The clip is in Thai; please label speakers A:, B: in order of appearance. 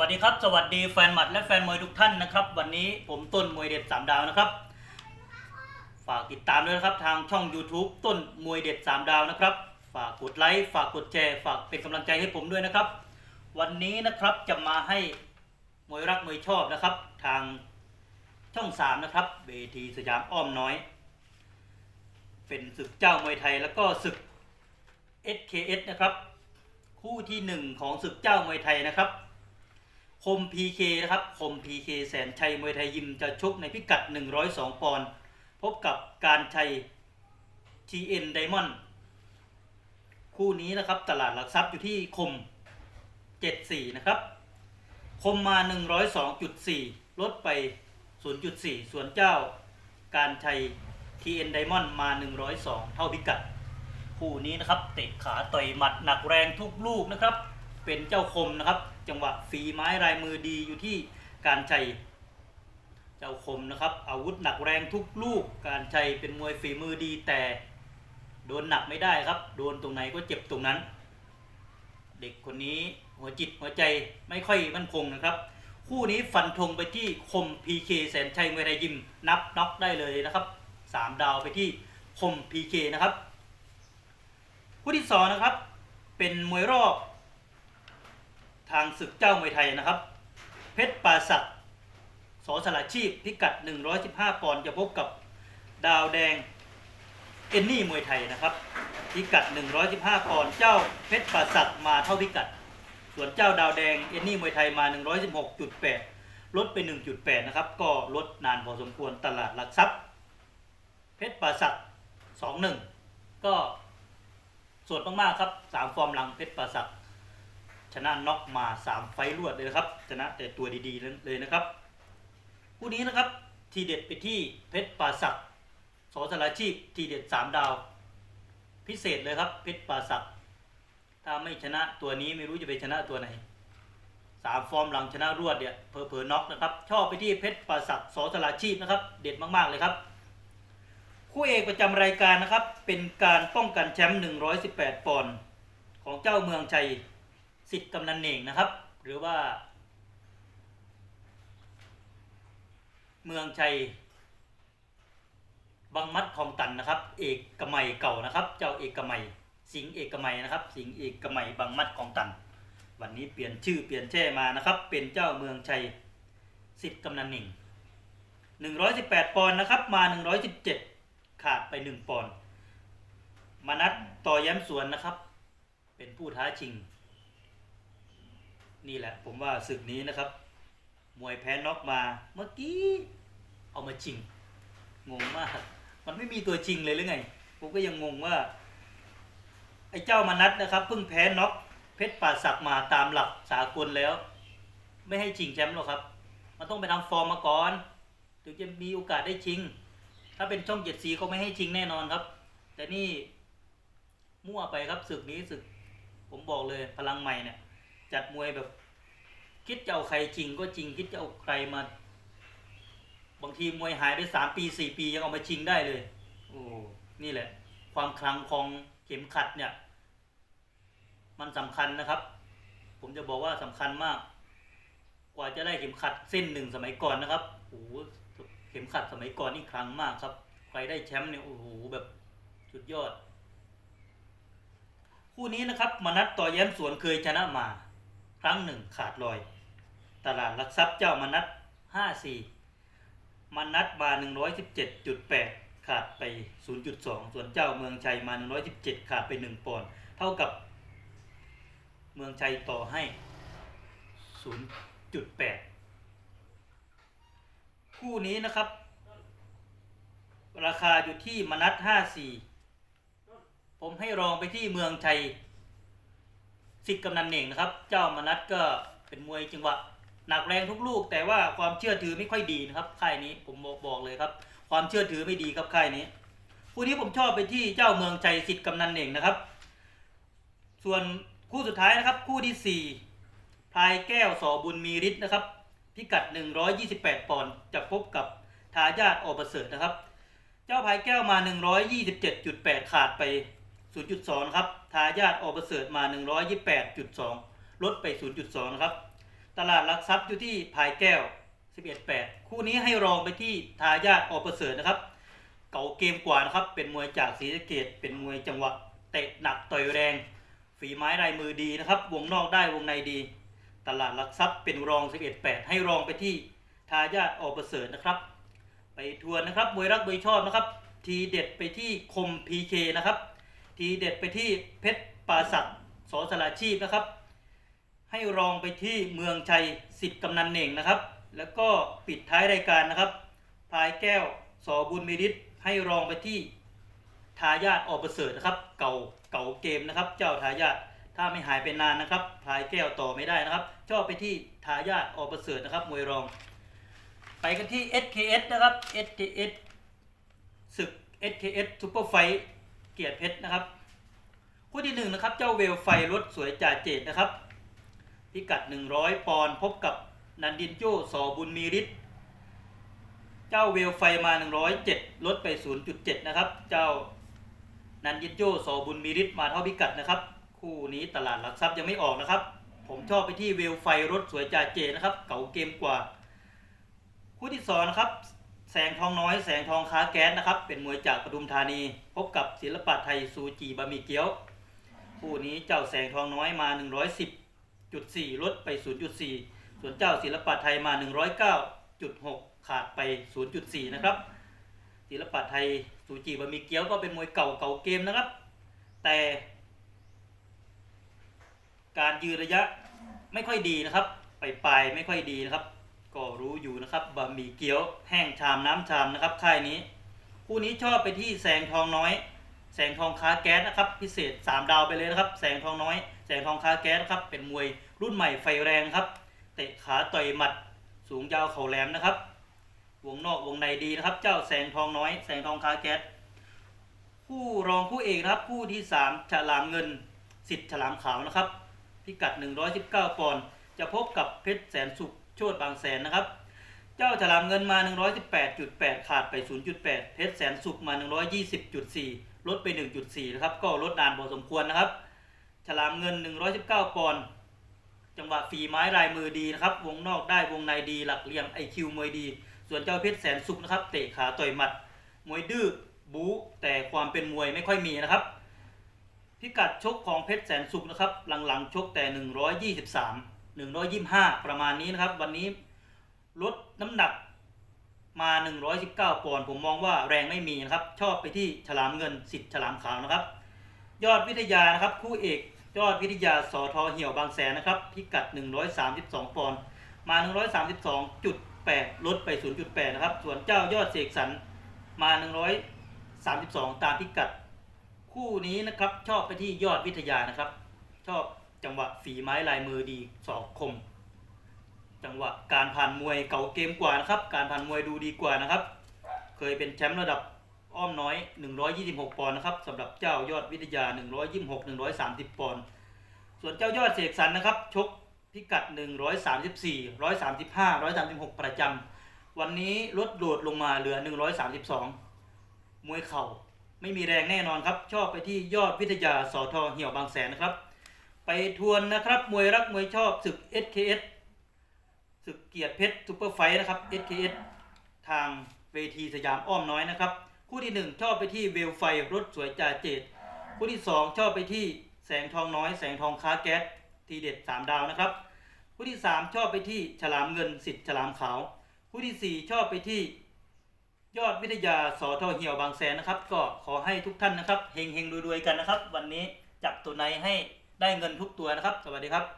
A: วัสดีครับ สวัสดีแฟนหมัดและแฟนมวยทุกท่านนะครับ วันนี้ผมต้นมวยเด็ดสามดาวนะครับ ฝากติดตามด้วยนะครับทางช่อง YouTube ต้นมวยเด็ดสามดาวนะครับ ฝากกดไลค์ฝากกดแชร์ฝากเป็นกำลังใจให้ผมด้วยนะครับ วันนี้นะครับจะมาให้มวยรักมวยชอบนะครับ ทางช่องสามนะครับเวทีสยามอ้อมน้อย เป็นศึกเจ้ามวยไทยแล้วก็ศึก SKS นะครับ คู่ที่หนึ่งของศึกเจ้ามวยไทยนะครับ คม PK นะครับคม PK แสนชัยมวยไทยยิมจะชกในพิกัด 102 ปอนด์พบกับการชัย TN Diamond คู่นี้นะครับตลาดหลักทรัพย์อยู่ที่คม 74 นะครับ คมมา 102.4 ลดไป 0.4 ส่วนเจ้าการชัย TN Diamond มา 102 เท่าพิกัด คู่นี้นะครับเตะขาต่อยหมัดหนักแรงทุกลูกนะครับ เป็นเจ้าคมนะครับ จังหวะฝีไม้ลายมือดีอยู่ที่การชัยเจ้าคมนะครับ อาวุธหนักแรงทุกลูกการชัยเป็นมวยฝีมือดีแต่โดนหนักไม่ได้ครับ โดนตรงไหนก็เจ็บตรงนั้น เด็กคนนี้หัวจิตหัวใจไม่ค่อยมั่นคงนะครับ คู่นี้ฟันธงไปที่คม PK แสนชัยมวยไทยยิมนับน็อกได้เลยนะครับสามดาวไปที่คม PK นะครับ คู่ที่สองนะครับเป็นมวยรอบ ทางศึกเจ้ามวยไทยนะครับ เพชรปาศักดิ์สอสละชีพพิกัด 115 ปอนด์จะพบกับดาวแดงเอนนี่มวยไทยนะครับ พิกัด 115 ปอนด์เจ้าเพชรปาศักดิ์มาเท่าพิกัด ส่วนเจ้าดาวแดงเอนนี่มวยไทยมา 116.8 ลดไป 1.8 นะครับ ก็ลดนานพอสมควรตลาดหลักทรัพย์ เพชรปาศักดิ์2-1 ก็ส่วดมากๆครับ 3 ฟอร์มหลังเพชรปาศักดิ์ ชนะน็อกมา 3 ไฟรวดเลยนะครับ ชนะแต่ตัวดีๆเลยนะครับคู่นี้นะครับทีเด็ดไปที่เพชรปราศักดิ์สอสลาชีพทีเด็ด 3 ดาว พิเศษเลยครับเพชรปราศักดิ์ถ้าไม่ชนะตัวนี้ไม่รู้จะไปชนะตัวไหนสามฟอร์มหลังชนะรวดเนี่ยเพอเพอๆน็อกนะครับ ชอบไปที่เพชรปราศักดิ์สอสลาชีพนะครับ เด็ดมากๆเลยครับ คู่เอกประจำรายการนะครับ เป็นการป้องกันแชมป์118 ปอนด์ของเจ้าเมืองชัย สิทธิ์กำนันเน่งนะครับ หรือว่า เมืองชัยบังมัดคลองตันนะครับ เอกกมัยเก่านะครับ เจ้าเอกกมัยสิงเอกมัยนะครับ สิงเอกกมัยบังมัดคลองตัน วันนี้เปลี่ยนชื่อเปลี่ยนแช่มานะครับ เป็นเจ้าเมืองชัยสิทธิ์กำนันเน่ง118 ปอนด์นะครับ มา 117 ขาดไป 1 ปอนด์มานัดต่อย้ำสวนนะครับ เป็นผู้ท้าชิง นี่แหละ ผมว่าศึกนี้นะครับ มวยแพ้น็อกมาเมื่อกี้เอามาชิง งงมาก มันไม่มีตัวจริงเลยหรือไง ผมก็ยังงงว่า ไอ้เจ้ามานัดนะครับเพิ่งแพ้น็อกเพชรป่าศักมาตามหลักสากลแล้ว ไม่ให้ชิงแชมป์หรอกครับ มันต้องไปทำฟอร์มมาก่อน ถึงจะมีโอกาสได้ชิง ถ้าเป็นช่องเจ็ดสีเขาไม่ให้ชิงแน่นอนครับ แต่นี่มั่วไปครับศึกนี้ศึก ผมบอกเลยพลังใหม่เนี่ย จัดมวยแบบ คิดจะเอาใครจริงก็จริง คิดจะเอาใครมา บางทีมวยหายไปสามปีสี่ปียังเอามาชิงได้เลย โอ้นี่แหละ ความคลังของเข็มขัดเนี่ย มันสำคัญนะครับ ผมจะบอกว่าสำคัญมาก กว่าจะได้เข็มขัดเส้นหนึ่งสมัยก่อนนะครับโอ้โหเข็มขัดสมัยก่อนนี่คลังมากครับ ใครได้แชมป์เนี่ยโอ้โหแบบสุดยอด คู่นี้นะครับมนัดต่อแย้มสวนเคยชนะมา ครั้งหนึ่งขาดลอย ตลาดหลักทรัพย์เจ้ามนัดห้าสี่มนัดมาหนึ่งร้อยสิบเจ็ดจุดแปดขาดไปศูนย์จุดสองส่วนเจ้าเมืองชัยมาหนึ่งร้อยสิบเจ็ดขาดไปหนึ่งปอนด์เท่ากับเมืองชัยต่อให้ศูนย์จุดแปดคู่นี้นะครับ ราคาอยู่ที่มนัดห้าสี่ผมให้รองไปที่เมืองชัย สิทธิ์กำนันเน่งนะครับ เจ้ามนัดก็เป็นมวยจังหวะหนักแรงทุกลูก แต่ว่าความเชื่อถือไม่ค่อยดีนะครับค่ายนี้ผมบอกบอกเลยครับ ความเชื่อถือไม่ดีครับค่ายนี้คู่นี้ผมชอบไปที่เจ้าเมืองชัยสิทธิ์กำนันเน่งนะครับ ส่วนคู่สุดท้ายนะครับ คู่ที่สี่พลายแก้วสอบุญมีฤทธิ์นะครับ พิกัด 128 ปอนด์จะพบกับทายาทอประเสริฐนะครับ เจ้าพายแก้วมา 127.8 ขาดไป 0.2 ครับ ทายาทอประเสริฐมา 128.2 ลดไป 0.2นะครับ ตลาดหลักทรัพย์อยู่ที่พายแก้ว 11-8 คู่นี้ให้รองไปที่ทายาทอประเสริฐนะครับ เก่าเกมกว่านะครับ เป็นมวยจากศรีสะเกดเป็นมวยจังหวะเตะหนักต่อยแรง ฝีไม้ลายมือดีนะครับ วงนอกได้วงในดี ตลาดหลักทรัพย์เป็นรอง 11-8 ให้รองไปที่ทายาทอประเสริฐนะครับ ไปทวนนะครับ มวยรักมวยชอบนะครับ ทีเด็ดไปที่คม PK นะครับ ทีเด็ดไปที่เพชรปราศักดิ์สอสลาชีพนะครับ ให้รองไปที่เมืองชัยสิทธิ์กำนันเหน่งนะครับ แล้วก็ปิดท้ายรายการนะครับพายแก้วสอบุญมีฤทธิ์ให้รองไปที่ทายาทอประเสริฐนะครับ เก่าเก่าเกมนะครับ เจ้าทายาทถ้าไม่หายไปนานนะครับพายแก้วต่อไม่ได้นะครับชอบไปที่ทายาทอประเสริฐนะครับมวยรอง ไปกันที่ SKS นะครับ SKS ศึก SKS Super Fight เกียรติเพชรนะครับ คู่ที่หนึ่งนะครับ เจ้าเวลไฟรถสวยจ่าเจดนะครับ พิกัด 100 ปอนด์พบกับนันดินโจสอบุญมีฤทธิ์เจ้าเวลไฟมา 107 ลดไป 0.7 นะครับ เจ้านันดินโจสอบุญมีฤทธิ์มาเท่าพิกัดนะครับ คู่นี้ตลาดหลักทรัพย์ยังไม่ออกนะครับ ผมชอบไปที่เวลไฟรถสวยจ่าเจดนะครับ เก่าเกมกว่า คู่ที่สองนะครับ งทองน้อยแสงทองค้าแก๊สนะครับ เป็นมวยจากปทุมธานี พบกับศิลปะไทยซูจีบะหมี่เกี๊ยว คู่นี้เจ้าแสงทองน้อยมา 110.4 ลดไป 0.4 ส่วนเจ้าศิลปะไทยมา 109.6 ขาดไป 0.4 นะครับ ศิลปะไทยซูจีบะหมี่เกี๊ยวก็เป็นมวยเก่าเก่าเกมนะครับ แต่ การยืนระยะไม่ค่อยดีนะครับไปปลายไม่ค่อยดีนะครับ ก็รู้อยู่นะครับบะหมี่เกี๊ยวแห้งชามน้ำชามนะครับค่ายนี้ คู่นี้ชอบไปที่แสงทองน้อย แสงทองค้าแก๊สนะครับ พิเศษ 3 ดาวไปเลยนะครับ แสงทองน้อย แสงทองค้าแก๊สนะครับเป็นมวยรุ่นใหม่ไฟแรงครับ เตะขาต่อยหมัด สูงยาวเข่าแหลมนะครับ วงนอกวงในดีนะครับ เจ้าแสงทองน้อย แสงทองค้าแก๊สคู่รองคู่เอกนะครับคู่ที่ 3 ฉลามเงินสิทธิ์ฉลามขาวนะครับ พิกัด 119 ปอนด์จะพบกับเพชรแสนสุข โชดบางแสนนะครับ เจ้าฉลามเงินมา 118.8 ขาดไป 0.8 เพชรแสนสุขมา 120.4 ลดไป 1.4 นะครับ ก็ลดนานพอสมควรนะครับ ฉลามเงิน 119 ปอนด์จังหวะฝีไม้ลายมือดีนะครับ วงนอกได้วงในดี หลักเหลี่ยมไอคิวมวยดี ส่วนเจ้าเพชรแสนสุขนะครับ เตะขาต่อยหมัด มวยดื้อบู๊แต่ความเป็นมวยไม่ค่อยมีนะครับ พิกัดชกของเพชรแสนสุขนะครับ หลังๆชกแต่ 123 125 ประมาณนี้นะครับ วันนี้ลดน้ำหนักมา 119 ปอนด์ผมมองว่าแรงไม่มีนะครับ ชอบไปที่ฉลามเงินสิทธิ์ฉลามขาวนะครับ ยอดวิทยานะครับ คู่เอกยอดวิทยาสอทอเหี่ยวบางแสนนะครับ พิกัด 132 ปอนด์มา 132.8 ลดไป 0.8 นะครับ ส่วนเจ้ายอดเสกสรรมา 132 ตามพิกัด คู่นี้นะครับชอบไปที่ยอดวิทยานะครับ ชอบ จังหวะฝีไม้ลายมือดีสอกคม จังหวะการผ่านมวยเก่าเกมกว่านะครับ การผ่านมวยดูดีกว่านะครับ เคยเป็นแชมป์ระดับอ้อมน้อย 126 ปอนด์นะครับสำหรับเจ้ายอดวิทยา 126 130 ปอนด์ส่วนเจ้ายอดเสกสรรนะครับ ชกพิกัด 134 135 136 ประจำวันนี้ลดโดดลงมาเหลือ 132 มวยเข่าไม่มีแรงแน่นอนครับ ชอบไปที่ยอดวิทยาสอทอเหี่ยวบางแสนนะครับ ไปทวนนะครับมวยรักมวยชอบศึก SKS ศึกเกียรติเพชรซูเปอร์ไฟท์นะครับ SKS ทางเวทีสยามอ้อมน้อยนะครับ คู่ที่ 1 ชอบไปที่เวลไฟรถสวยจ่าเจดคู่ที่ 2 ชอบไปที่แสงทองน้อยแสงทองค้าแก๊สทีเด็ด 3 ดาวนะครับ คู่ที่ 3 ชอบไปที่ฉลามเงินสิทธิ์ฉลามขาว คู่ทีสี่ 4 ชอบไปที่ยอดวิทยาสอทอเหี่ยวบางแสนนะครับ ก็ขอให้ทุกท่านนะครับเฮงเฮงรวยๆกันนะครับ วันนี้จับตัวในให้ ได้เงินทุกตัวนะครับ สวัสดีครับ